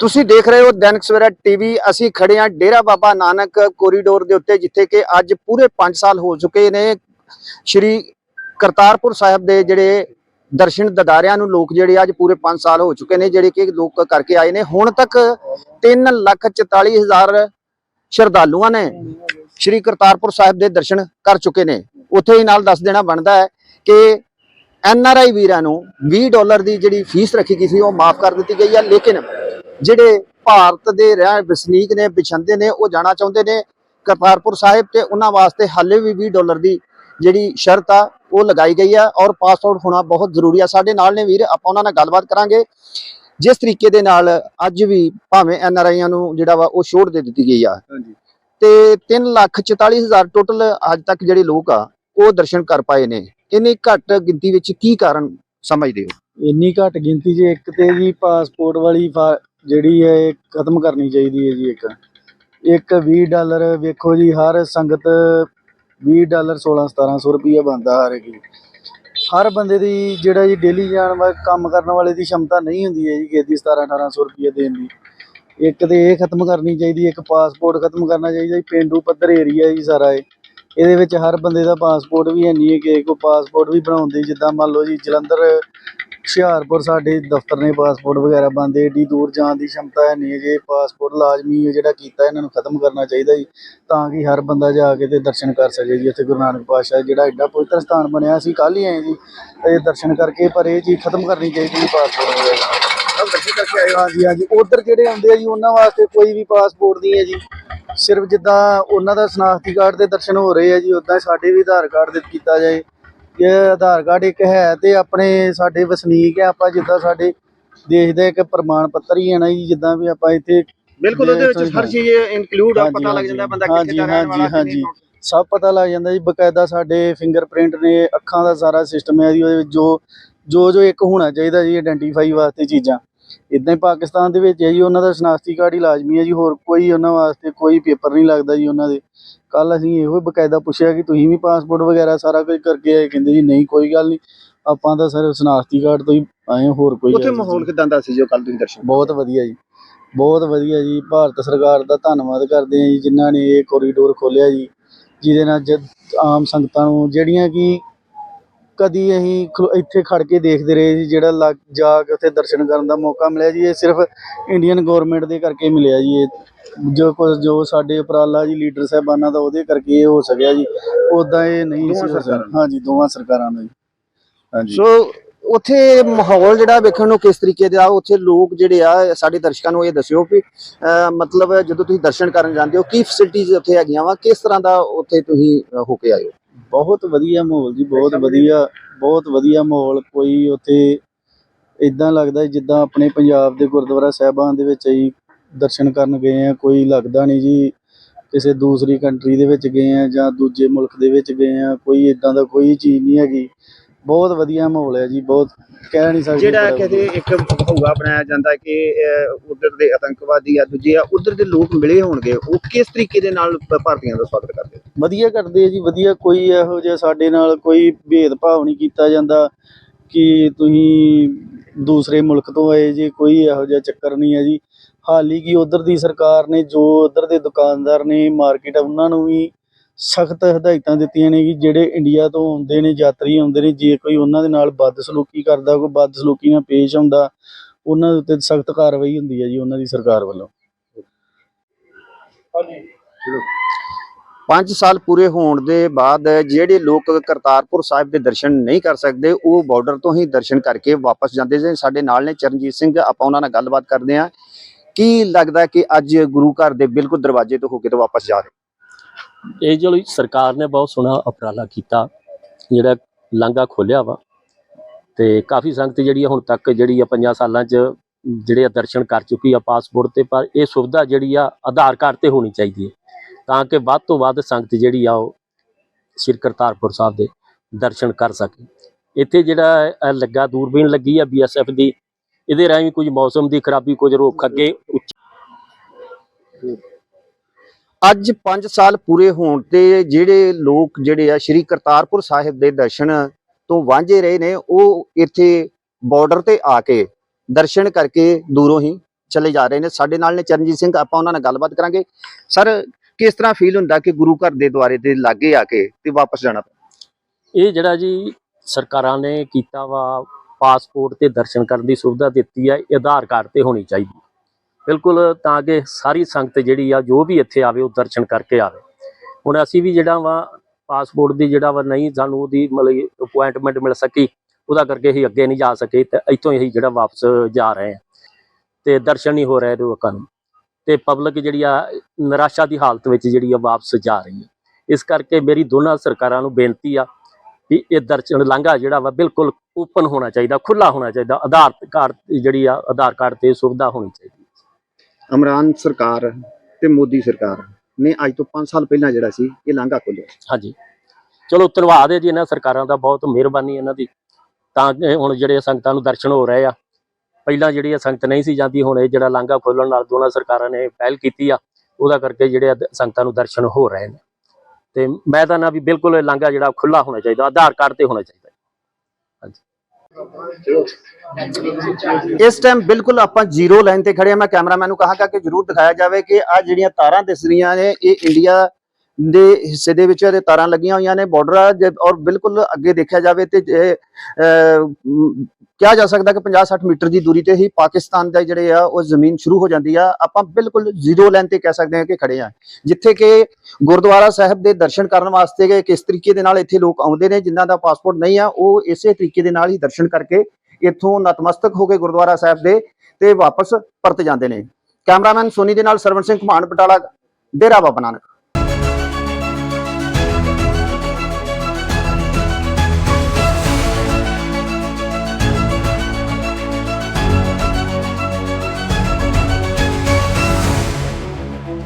ਤੁਸੀਂ ਦੇਖ ਰਹੇ ਹੋ ਦੈਨਿਕ ਸਵੇਰਾ ਟੀਵੀ। ਅਸੀਂ ਖੜੇ ਹਾਂ ਡੇਰਾ ਬਾਬਾ ਨਾਨਕ ਕੋਰੀਡੋਰ ਦੇ ਉੱਤੇ, ਜਿੱਥੇ ਕਿ ਅੱਜ ਪੂਰੇ 5 ਸਾਲ ਹੋ ਚੁੱਕੇ ਨੇ। ਸ਼੍ਰੀ ਕਰਤਾਰਪੁਰ ਸਾਹਿਬ ਦੇ ਜਿਹੜੇ ਦਰਸ਼ਨ ਦਦਾਰਿਆਂ ਨੂੰ ਲੋਕ ਜਿਹੜੇ ਅੱਜ ਪੂਰੇ 5 ਸਾਲ ਹੋ ਚੁੱਕੇ ਨੇ, ਜਿਹੜੇ ਕਿ ਲੋਕ ਕਰਕੇ ਆਏ ਨੇ। ਹੁਣ ਤੱਕ 3 ਲੱਖ 44 ਹਜ਼ਾਰ ਸ਼ਰਧਾਲੂਆਂ ਨੇ ਸ਼੍ਰੀ ਕਰਤਾਰਪੁਰ ਸਾਹਿਬ ਦੇ ਦਰਸ਼ਨ ਕਰ ਚੁੱਕੇ ਨੇ। ਉੱਥੇ ਹੀ ਨਾਲ ਦੱਸ ਦੇਣਾ ਬਣਦਾ ਹੈ ਕਿ ਐਨ ਆਰ ਆਈ ਵੀਰਾਂ ਨੂੰ 20 ਡਾਲਰ ਦੀ ਜਿਹੜੀ ਫੀਸ ਰੱਖੀ ਗਈ ਸੀ, ਉਹ ਮਾਫ ਕਰ ਦਿੱਤੀ ਗਈ ਹੈ। ਲੇਕਿਨ ਜਿਹੜੇ ਭਾਰਤ ਦੇ ਰਹਿ ਵਸਨੀਕ ਨੇ ਵਿਛੰਦੇ ਨੇ ਉਹ ਜਾਣਾ ਚਾਹੁੰਦੇ ਨੇ ਕਰਤਾਰਪੁਰ ਸਾਹਿਬ ਤੇ ਉਹਨਾਂ ਵਾਸਤੇ ਹਾਲੇ ਵੀ 20 ਡਾਲਰ ਦੀ ਜਿਹੜੀ ਸ਼ਰਤ ਆ ਉਹ ਲਗਾਈ ਗਈ ਆ ਔਰ ਪਾਸਪੋਰਟ ਹੋਣਾ ਬਹੁਤ ਜ਼ਰੂਰੀ ਆ। ਸਾਡੇ ਨਾਲ ਨੇ ਵੀਰ ਆਪਾਂ ਉਹਨਾਂ ਨਾਲ ਗੱਲਬਾਤ ਕਰਾਂਗੇ। ਜਿਸ ਤਰੀਕੇ ਦੇ ਨਾਲ ਅੱਜ ਵੀ ਭਾਵੇਂ ਐਨ ਆਰ ਆਈਆਂ ਨੂੰ ਜਿਹੜਾ ਵਾ ਉਹ ਛੋਟ ਦੇ ਦਿੱਤੀ ਗਈ ਆ। ਹਾਂਜੀ। ਤੇ 3 ਲੱਖ 44 ਹਜ਼ਾਰ ਟੋਟਲ ਅੱਜ ਤੱਕ ਜਿਹੜੇ ਲੋਕ ਆ ਉਹ ਦਰਸ਼ਨ ਕਰ ਪਾਏ ਨੇ। ਇੰਨੀ ਘੱਟ ਗਿਣਤੀ ਵਿੱਚ ਕੀ ਕਾਰਨ ਸਮਝਦੇ ਹੋ? ਇੰਨੀ ਘੱਟ ਗਿਣਤੀ 'ਚ ਇੱਕ ਤੇ ਜੀ ਪਾਸਪੋਰਟ ਵਾਲੀ ਜਿਹੜੀ ਹੈ ਇਹ ਖਤਮ ਕਰਨੀ ਚਾਹੀਦੀ ਹੈ ਜੀ ਇੱਕ। ਇੱਕ 20 ਡਾਲਰ, ਵੇਖੋ ਜੀ, ਹਰ ਸੰਗਤ 20 ਡਾਲਰ 16 1700 ਰੁਪਈਆ ਬਣਦਾ ਹਰ ਇੱਕ ਹਰ ਬੰਦੇ ਦੀ ਜਿਹੜਾ ਜੀ ਡੇਲੀ ਜਾਣ ਵਾਲਾ ਕੰਮ ਕਰਨ ਵਾਲੇ ਦੀ ਸ਼ਮਤਾ ਨਹੀਂ ਹੁੰਦੀ ਹੈ ਜੀ ਕਿਸੇ ਦੀ 17 1800 ਰੁਪਈਆ ਦੇਣ ਦੀ। ਇੱਕ ਤੇ ਇਹ ਖਤਮ ਕਰਨੀ ਚਾਹੀਦੀ ਇੱਕ ਪਾਸਪੋਰਟ ਖਤਮ ਕਰਨਾ ਚਾਹੀਦਾ ਜੀ, ਪਿੰਡੂ ਪੱਧਰ ਏਰੀਆ ਜੀ ਸਾਰਾ ਇਹ। ਇਹਦੇ ਵਿੱਚ ਹਰ ਬੰਦੇ ਦਾ ਪਾਸਪੋਰਟ ਵੀ ਹੈ ਨਹੀਂ ਹੈ ਕਿ ਕੋਈ ਪਾਸਪੋਰਟ ਵੀ ਬਣਾਉਂਦੇ, ਜਿੱਦਾਂ ਮੰਨ ਲਓ ਜੀ ਜਲੰਧਰ ਹੁਸ਼ਿਆਰਪੁਰ ਸਾਡੇ ਦਫ਼ਤਰ ਨੇ ਪਾਸਪੋਰਟ ਵਗੈਰਾ ਬੰਦੇ ਏਡੀ ਦੂਰ ਜਾਣ ਦੀ ਸ਼ਮਤਾ ਹੈ ਨਹੀਂ ਜੇ ਪਾਸਪੋਰਟ ਲਾਜ਼ਮੀ ਹੈ ਜਿਹੜਾ ਕੀਤਾ ਇਹਨਾਂ ਨੂੰ ਖਤਮ ਕਰਨਾ ਚਾਹੀਦਾ ਜੀ ਤਾਂ ਕਿ ਹਰ ਬੰਦਾ ਜਾ ਕੇ ਤੇ ਦਰਸ਼ਨ ਕਰ ਸਕੇ ਜੀ ਇੱਥੇ ਗੁਰੂ ਨਾਨਕ ਪਾਤਸ਼ਾਹ ਜਿਹੜਾ ਐਡਾ ਪਵਿੱਤਰ ਸਥਾਨ ਬਣਿਆ ਸੀ ਕੱਲ੍ਹ ਹੀ ਆਏ ਜੀ ਇਹ ਦਰਸ਼ਨ ਕਰਕੇ ਪਰ ਇਹ ਚੀਜ਼ ਖਤਮ ਕਰਨੀ ਚਾਹੀਦੀ ਜੀ ਪਾਸਪੋਰਟ ਵਗੈਰਾ। ਦਰਸ਼ਨ ਕਰਕੇ ਆਏ ਹਾਂਜੀ ਹਾਂਜੀ ਉਧਰ ਜਿਹੜੇ ਆਉਂਦੇ ਆ ਜੀ ਉਹਨਾਂ ਵਾਸਤੇ ਕੋਈ ਵੀ ਪਾਸਪੋਰਟ ਨਹੀਂ ਹੈ ਜੀ ਸਿਰਫ ਜਿੱਦਾਂ ਉਹਨਾਂ ਦਾ ਸ਼ਨਾਖਤੀ ਕਾਰਡ ਦੇ ਦਰਸ਼ਨ ਹੋ ਰਹੇ ਆ ਜੀ ਉਦਾਂ ਸਾਡੇ ਵੀ ਆਧਾਰ ਕਾਰਡ ਦੇ ਕੀਤਾ ਜਾਏ ਇਹ ਆਧਾਰ ਕਾਰਡ ਇੱਕ ਹੈ ਤੇ ਆਪਣੇ ਸਾਡੇ ਵਸਨੀਕ ਹੈ ਆਪਾਂ ਜਿੱਦਾਂ ਸਾਡੇ ਦੇਸ਼ ਦਾ ਇੱਕ ਪ੍ਰਮਾਣ ਪੱਤਰ ਹੀ ਹੈ ਨਾ ਜੀ ਜਿੱਦਾਂ ਵੀ ਆਪਾਂ ਇੱਥੇ ਬਿਲਕੁਲ ਉਹਦੇ ਵਿੱਚ ਹਰ ਚੀਜ਼ ਇਨਕਲੂਡ ਆ ਪਤਾ ਲੱਗ ਜਾਂਦਾ ਬੰਦਾ ਕਿੱਥੇ ਦਾ ਰਹਿਣ ਵਾਲਾ ਹਾਂਜੀ, ਸਭ ਪਤਾ ਲੱਗ ਜਾਂਦਾ ਜੀ ਬਕਾਇਦਾ ਸਾਡੇ ਫਿੰਗਰਪ੍ਰਿੰਟ ਨੇ ਅੱਖਾਂ ਦਾ ਸਾਰਾ ਸਿਸਟਮ ਹੈ ਜੀ ਉਹਦੇ ਵਿੱਚ ਜੋ ਜੋ ਜੋ ਇੱਕ ਹੋਣਾ ਚਾਹੀਦਾ ਜੀ ਆਇਡੈਂਟੀਫਾਈ ਵਾਸਤੇ ਚੀਜ਼ਾਂ। ਇਦਾਂ ਹੀ ਪਾਕਿਸਤਾਨ ਦੇ ਵਿੱਚ ਹੈ ਜੀ ਉਹਨਾਂ ਦਾ ਸ਼ਨਾਖਤੀ ਕਾਰਡ ਹੀ ਲਾਜ਼ਮੀ ਹੈ ਜੀ ਹੋਰ ਕੋਈ ਉਹਨਾਂ ਵਾਸਤੇ ਕੋਈ ਪੇਪਰ ਨਹੀਂ ਲੱਗਦਾ ਜੀ ਉਹਨਾਂ ਦੇ। ਕੱਲ ਅਸੀਂ ਇਹੋ ਬਕਾਇਦਾ ਪੁੱਛਿਆ ਕਿ ਤੁਸੀਂ ਵੀ ਪਾਸਪੋਰਟ ਵਗੈਰਾ ਸਾਰਾ ਕੁਝ ਕਰਕੇ ਆਏ ਕਹਿੰਦੇ ਜੀ ਨਹੀਂ ਕੋਈ ਗੱਲ ਨਹੀਂ। ਆਪਾਂ ਤਾਂ ਸਿਰਫ ਸ਼ਨਾਖਤੀ ਕਾਰਡ ਤੋਂ ਹੀ ਆਏ ਹਾਂ, ਹੋਰ ਕੋਈ ਉੱਥੇ ਗੱਲ ਨਹੀਂ। ਮਾਹੌਲ। ਕਿਦਾਂ ਦਾ ਸੀ ਜੋ ਕੱਲ ਤੁਸੀਂ ਦਰਸ਼ਨ ਬਹੁਤ ਵਧੀਆ ਜੀ ਬਹੁਤ ਵਧੀਆ ਜੀ। ਭਾਰਤ ਸਰਕਾਰ ਦਾ ਧੰਨਵਾਦ ਕਰਦੇ ਹਾਂ ਜੀ ਜਿਨ੍ਹਾਂ ਨੇ ਇਹ ਕੋਰੀਡੋਰ ਖੋਲ੍ਹਿਆ ਜੀ ਜਿਹਦੇ ਨਾਲ ਜਦ ਆਮ ਸੰਗਤਾਂ ਨੂੰ ਜਿਹੜੀਆਂ ਕਿ ਕਦੀ ਅਸੀਂ ਇੱਥੇ ਖੜ ਕੇ ਦੇਖਦੇ ਰਹੇ ਜੀ ਜਿਹੜਾ ਲੱਗ ਜਾ ਕੇ ਉੱਥੇ ਦਰਸ਼ਨ ਕਰਨ ਦਾ ਮੌਕਾ ਮਿਲਿਆ ਜੀ ਇਹ ਸਿਰਫ ਇੰਡੀਅਨ ਗਵਰਨਮੈਂਟ ਦੇ ਕਰਕੇ ਮਿਲਿਆ ਜੀ ਇਹ ਜੋ ਕੁਝ ਜੋ ਸਾਡੇ ਉਪਰਾਲਾ ਜੀ ਲੀਡਰ ਸਾਹਿਬਾਨਾਂ ਦਾ ਉਹਦੇ ਕਰਕੇ ਇਹ ਹੋ ਸਕਿਆ ਜੀ ਉਦਾਂ ਇਹ ਨਹੀਂ ਦੋਵਾਂ ਸੀ ਹੋ ਸਰਕਾਰਾਂ ਸਕਦਾ ਹਾਂਜੀ ਦੋਵਾਂ ਸਰਕਾਰਾਂ ਦਾ ਜੀ। ਹਾਂਜੀ। ਸੋ ਉੱਥੇ ਮਾਹੌਲ ਜਿਹੜਾ ਵੇਖਣ ਨੂੰ ਕਿਸ ਤਰੀਕੇ ਦਾ ਉੱਥੇ ਲੋਕ ਜਿਹੜੇ ਆ ਸਾਡੇ ਦਰਸ਼ਕਾਂ ਨੂੰ ਇਹ ਦੱਸਿਓ ਕਿ ਅਹ, ਮਤਲਬ ਜਦੋਂ ਤੁਸੀਂ ਦਰਸ਼ਨ ਕਰਨ ਜਾਂਦੇ ਹੋ ਕੀ ਫੈਸਿਲਿਟੀਆਂ ਉੱਥੇ ਹੈਗੀਆਂ ਵਾ ਕਿਸ ਤਰ੍ਹਾਂ ਦਾ ਉੱਥੇ ਤੁਸੀਂ ਅਹ, ਹੋ ਕੇ ਆਏ ਹੋ? ਬਹੁਤ ਵਧੀਆ ਮਾਹੌਲ ਜੀ, ਬਹੁਤ ਵਧੀਆ ਬਹੁਤ ਵਧੀਆ ਮਾਹੌਲ। ਕੋਈ ਉੱਥੇ ਇਦਾਂ ਲੱਗਦਾ ਜਿੱਦਾਂ ਆਪਣੇ ਪੰਜਾਬ ਦੇ ਗੁਰਦੁਆਰਾ ਸਾਹਿਬਾਂ ਦੇ ਵਿੱਚ ਹੀ ਦਰਸ਼ਨ ਕਰਨ ਗਏ ਆ ਕੋਈ ਲੱਗਦਾ ਨਹੀਂ ਜੀ। ਕਿਸੇ ਦੂਸਰੀ ਕੰਟਰੀ ਦੇ ਵਿੱਚ ਗਏ ਆ ਜਾਂ ਦੂਜੇ ਮੁਲਕ ਦੇ ਵਿੱਚ ਗਏ ਆ ਕੋਈ ਇਦਾਂ ਦਾ ਕੋਈ ਚੀਜ਼ ਨਹੀਂ ਹੈਗੀ। ਬਹੁਤ ਵਧੀਆ ਮਾਹੌਲ ਹੈ ਜੀ ਬਹੁਤ ਕਹਿ ਨਹੀਂ ਸਕਦੇ ਜਿਹੜਾ ਕਿਤੇ ਇੱਕ ਭੂਆ ਬਣਾਇਆ ਜਾਂਦਾ ਕਿ ਉਧਰ ਦੇ ਆਤੰਕਵਾਦੀ ਆ ਦੂਜੇ ਆ ਉਧਰ ਦੇ ਲੋਕ ਮਿਲੇ ਹੋਣਗੇ ਉਹ ਕਿਸ ਤਰੀਕੇ ਦੇ ਨਾਲ ਭਾਰਤੀਆਂ ਦਾ ਸਵਾਗਤ ਕਰਦੇ? ਵਧੀਆ ਕਰਦੇ ਆ ਜੀ ਵਧੀਆ ਕੋਈ ਇਹੋ ਜਿਹਾ ਸਾਡੇ ਨਾਲ ਕੋਈ ਭੇਦਭਾਵ ਨਹੀਂ ਕੀਤਾ ਜਾਂਦਾ ਕਿ ਤੁਸੀਂ ਦੂਸਰੇ ਮੁਲਕ ਤੋਂ ਆਏ ਜੀ ਕੋਈ ਇਹੋ ਜਿਹਾ ਚੱਕਰ ਨਹੀਂ ਹੈ ਜੀ। ਹਾਲੀ ਕਿ ਉਧਰ ਦੀ ਸਰਕਾਰ ਨੇ ਜੋ ਉਧਰ ਦੇ ਦੁਕਾਨਦਾਰ ਨੇ ਮਾਰਕੀਟ ਉਹਨਾਂ ਨੂੰ ਵੀ ਸਖਤ ਹਦਾਇਤਾਂ ਦਿੱਤੀਆਂ ਨੇ ਕਿ ਜਿਹੜੇ ਇੰਡੀਆ ਤੋਂ ਆਉਂਦੇ ਨੇ ਯਾਤਰੀ ਆਉਂਦੇ ਨੇ ਜੇ ਕੋਈ ਉਹਨਾਂ ਦੇ ਨਾਲ ਬਦਸਲੂਕੀ ਕਰਦਾ ਕੋਈ ਬਦਸਲੂਕੀ ਨਾਲ ਪੇਸ਼ ਆਉਂਦਾ ਉਹਨਾਂ ਦੇ ਉੱਤੇ ਸਖਤ ਕਾਰਵਾਈ ਹੁੰਦੀ ਹੈ ਜੀ ਉਹਨਾਂ ਦੀ ਸਰਕਾਰ ਵੱਲੋਂ। 5 ਸਾਲ ਪੂਰੇ ਹੋਣ ਦੇ ਬਾਅਦ ਜਿਹੜੇ ਲੋਕ ਕਰਤਾਰਪੁਰ ਸਾਹਿਬ ਦੇ ਦਰਸ਼ਨ ਨਹੀਂ ਕਰ ਸਕਦੇ ਉਹ ਬਾਰਡਰ ਤੋਂ ਹੀ ਦਰਸ਼ਨ ਕਰਕੇ ਵਾਪਸ ਜਾਂਦੇ ਨੇ। ਸਾਡੇ ਨਾਲ ਨੇ ਚਰਨਜੀਤ ਸਿੰਘ ਆਪਾਂ ਉਹਨਾਂ ਨਾਲ ਗੱਲਬਾਤ ਕਰਦੇ ਹਾਂ। ਕੀ ਲੱਗਦਾ ਕਿ ਅੱਜ ਗੁਰੂ ਘਰ ਦੇ ਬਿਲਕੁਲ ਦਰਵਾਜ਼ੇ ਤੋਂ ਹੋ ਕੇ ਤੋਂ ਵਾਪਸ ਜਾ ਰਹੇ ਇਹ ਜੋ, ਸਰਕਾਰ ਨੇ ਬਹੁਤ ਸੋਹਣਾ ਉਪਰਾਲਾ ਕੀਤਾ, ਜਿਹੜਾ ਲਾਂਘਾ ਖੋਲਿਆ ਵਾ। ਤੇ ਕਾਫੀ ਸੰਗਤ ਜਿਹੜੀ ਆ ਹੁਣ ਤੱਕ ਜਿਹੜੀ ਆ ਪੰਜਾਂ ਸਾਲਾਂ 'ਚ ਜਿਹੜੇ ਆ ਦਰਸ਼ਨ ਕਰ ਚੁੱਕੀ ਆ ਪਾਸਪੋਰਟ ਤੇ, ਪਰ ਇਹ ਸੁਵਿਧਾ ਜਿਹੜੀ ਆ ਆਧਾਰ ਕਾਰਡ ਤੇ ਹੋਣੀ ਚਾਹੀਦੀ ਹੈ ਤਾਂ ਕਿ ਵੱਧ ਤੋਂ ਵੱਧ ਸੰਗਤ ਜਿਹੜੀ ਆ ਉਹ ਸ੍ਰੀ ਕਰਤਾਰਪੁਰ ਸਾਹਿਬ ਦੇ ਦਰਸ਼ਨ ਕਰ ਸਕੇ। ਇੱਥੇ ਜਿਹੜਾ ਲੱਗਾ, ਦੂਰਬੀਨ ਲੱਗੀ ਆ ਬੀਐਸਐਫ ਦੀ, ਇਹਦੇ ਰਾਹੀਂ ਕੁਝ ਮੌਸਮ ਦੀ ਖਰਾਬੀ, ਕੁਝ ਰੋਕ ਅੱਗੇ ਅੱਜ 5 ਸਾਲ ਪੂਰੇ ਹੋਣ ਤੇ ਜਿਹੜੇ ਲੋਕ ਜਿਹੜੇ ਆ, ਸ਼੍ਰੀ ਕਰਤਾਰਪੁਰ ਸਾਹਿਬ ਦੇ ਦਰਸ਼ਨ ਤੋਂ ਵਾਂਝੇ ਰਹੇ ਨੇ, ਉਹ ਇੱਥੇ ਬਾਰਡਰ ਤੇ ਆ ਕੇ ਦਰਸ਼ਨ ਕਰਕੇ ਦੂਰੋਂ ਹੀ ਚਲੇ ਜਾ ਰਹੇ ਨੇ। ਸਾਡੇ ਨਾਲ ਨੇ ਚਰਨਜੀਤ ਸਿੰਘ, ਆਪਾਂ ਉਹਨਾਂ ਨਾਲ ਗੱਲਬਾਤ ਕਰਾਂਗੇ। ਸਰ, ਕਿਸ ਤਰ੍ਹਾਂ ਫੀਲ ਹੁੰਦਾ ਕਿ ਗੁਰੂ ਘਰ ਦੇ ਦੁਆਰੇ ਦੇ ਲਾਗੇ ਆ ਕੇ ਤੇ ਵਾਪਸ ਜਾਣਾ? ਇਹ ਜਿਹੜਾ ਜੀ ਸਰਕਾਰਾਂ ਨੇ ਕੀਤਾ ਵਾ ਪਾਸਪੋਰਟ ਤੇ ਦਰਸ਼ਨ ਕਰਨ ਦੀ ਸੁਵਿਧਾ ਦਿੱਤੀ ਹੈ ਇਹ ਆਧਾਰ ਕਾਰਡ ਤੇ ਹੋਣੀ ਚਾਹੀਦੀ। ਬਿਲਕੁਲ ਤਾਂ ਕਿ ਸਾਰੀ ਸੰਗਤ ਜਿਹੜੀ ਆ, ਜੋ ਵੀ ਇੱਥੇ ਆਵੇ, ਉਹ ਦਰਸ਼ਨ ਕਰਕੇ ਆਵੇ। ਹੁਣ ਅਸੀਂ ਵੀ ਜਿਹੜਾ ਵਾ ਪਾਸਪੋਰਟ ਦੀ ਜਿਹੜਾ ਵਾ ਨਹੀਂ, ਸਾਨੂੰ ਉਹਦੀ ਮਤਲਬ ਅਪਾਇੰਟਮੈਂਟ ਮਿਲ ਸਕੀ, ਉਹਦਾ ਕਰਕੇ ਅਸੀਂ ਅੱਗੇ ਨਹੀਂ ਜਾ ਸਕੇ, ਤੇ ਇੱਥੋਂ ਹੀ ਅਸੀਂ ਜਿਹੜਾ ਵਾਪਸ ਜਾ ਰਹੇ ਹਾਂ। ਤੇ ਦਰਸ਼ਨ ਨਹੀਂ ਹੋ ਰਹੇ ਲੋਕਾਂ ਨੂੰ। ਤੇ ਪਬਲਿਕ ਜਿਹੜੀ ਆ, ਨਿਰਾਸ਼ਾ ਦੀ ਹਾਲਤ ਵਿੱਚ ਜਿਹੜੀ ਆ, ਵਾਪਸ ਜਾ ਰਹੀ ਹੈ। ਇਸ ਕਰਕੇ ਮੇਰੀ ਦੋਨਾਂ ਸਰਕਾਰਾਂ ਨੂੰ ਬੇਨਤੀ ਆ ਕਿ ਇਹ ਦਰਸ਼ਨ ਲਾਂਘਾ ਜਿਹੜਾ ਵਾ, ਬਿਲਕੁਲ ਓਪਨ ਹੋਣਾ ਚਾਹੀਦਾ ਖੁੱਲਾ ਹੋਣਾ ਚਾਹੀਦਾ। ਆਧਾਰ ਕਾਰਡ ਜਿਹੜੀ ਆ, ਆਧਾਰ ਕਾਰਡ ਤੇ ਸੁਵਿਧਾ ਹੋਣੀ ਚਾਹੀਦੀ। ਇਮਰਾਨ ਸਰਕਾਰ ਤੇ ਮੋਦੀ ਸਰਕਾਰ ਨੇ ਅੱਜ ਤੋਂ 5 ਸਾਲ ਪਹਿਲਾਂ ਜਿਹੜਾ ਸੀ, ਇਹ ਲਾਂਘਾ ਖੋਲ੍ਹਿਆ ਹਾਂਜੀ। ਚਲੋ ਧੰਨਵਾਦ ਹੈ ਜੀ ਇਹਨਾਂ ਸਰਕਾਰਾਂ ਦਾ ਬਹੁਤ ਮਿਹਰਬਾਨੀ ਇਹਨਾਂ ਦੀ। ਤਾਂ ਕਿ ਹੁਣ ਜਿਹੜੇ ਸੰਗਤਾਂ ਨੂੰ ਦਰਸ਼ਨ ਹੋ ਰਹੇ ਆ, ਪਹਿਲਾਂ ਜਿਹੜੀ ਇਹ ਸੰਗਤ ਨਹੀਂ ਸੀ ਜਾਂਦੀ, ਹੁਣ ਇਹ ਜਿਹੜਾ ਲਾਂਘਾ ਖੋਲਣ ਨਾਲ ਦੋਨਾਂ ਸਰਕਾਰਾਂ ਨੇ ਪਹਿਲ ਕੀਤੀ ਆ, ਉਹਦਾ ਕਰਕੇ ਜਿਹੜੇ ਆ ਦ- ਸੰਗਤਾਂ ਨੂੰ ਦਰਸ਼ਨ ਹੋ ਰਹੇ ਨੇ। ਤੇ ਮੈਂ ਤਾਂ ਨਾ ਵੀ ਬਿਲਕੁਲ ਇਹ ਲਾਂਘਾ ਜਿਹੜਾ ਖੁੱਲਾ ਹੋਣਾ ਚਾਹੀਦਾ, ਆਧਾਰ ਕਾਰਡ ਤੇ ਹੋਣਾ ਚਾਹੀਦਾ। ਇਸ ਟਾਈਮ ਬਿਲਕੁਲ ਆਪਾਂ ਜ਼ੀਰੋ ਲਾਈਨ ਤੇ ਖੜੇ ਆ ਮੈਂ ਕੈਮਰਾਮੈਨ ਨੂੰ ਕਹਾਂਗਾ ਕਿ ਜਰੂਰ ਦਿਖਾਇਆ ਜਾਵੇ ਕਿ ਆ ਜਿਹੜੀਆਂ ਤਾਰਾਂ ਦਿਸ ਰਹੀਆਂ ਨੇ, ਇਹ ਇੰਡੀਆ ਦੇ ਹਿੱਸੇ ਦੇ ਵਿੱਚ ਇਹਦੇ ਤਾਰਾਂ ਲੱਗੀਆਂ ਹੋਈਆਂ ਨੇ ਬਾਰਡਰ ਔਰ ਬਿਲਕੁਲ ਅੱਗੇ ਦੇਖਿਆ ਜਾਵੇ ਤੇ ਕਿਹਾ ਜਾ ਸਕਦਾ ਕਿ 50-60 ਮੀਟਰ ਦੀ ਦੂਰੀ ਤੇ ਹੀ ਪਾਕਿਸਤਾਨ ਦਾ ਜਿਹੜੇ ਆ, ਉਹ ਜ਼ਮੀਨ ਸ਼ੁਰੂ ਹੋ ਜਾਂਦੀ ਆ। ਆਪਾਂ ਬਿਲਕੁਲ ਜ਼ੀਰੋ ਲਾਈਨ ਤੇ ਕਹਿ ਸਕਦੇ ਹਾਂ ਕਿ ਖੜੇ ਆ। ਜਿੱਥੇ ਕਿ ਗੁਰਦੁਆਰਾ ਸਾਹਿਬ ਦੇ ਦਰਸ਼ਨ ਕਰਨ ਵਾਸਤੇ ਕਿਸ ਤਰੀਕੇ ਦੇ ਨਾਲ ਇੱਥੇ ਲੋਕ ਆਉਂਦੇ ਨੇ, ਜਿਨ੍ਹਾਂ ਦਾ ਪਾਸਪੋਰਟ ਨਹੀਂ ਆ, ਉਹ ਇਸੇ ਤਰੀਕੇ ਦੇ ਨਾਲ ਹੀ ਦਰਸ਼ਨ ਕਰਕੇ ਇੱਥੋਂ ਨਤਮਸਤਕ ਹੋ ਕੇ ਗੁਰਦੁਆਰਾ ਸਾਹਿਬ ਦੇ ਤੇ ਵਾਪਸ ਪਰਤ ਜਾਂਦੇ ਨੇ। ਕੈਮਰਾਮੈਨ ਸੋਨੀ ਦੇ ਨਾਲ ਸਰਵਣ ਸਿੰਘ ਘਮਾਨ ਬਟਾਲਾ, ਡੇਰਾ ਬਾਬਾ ਨਾਨਕ।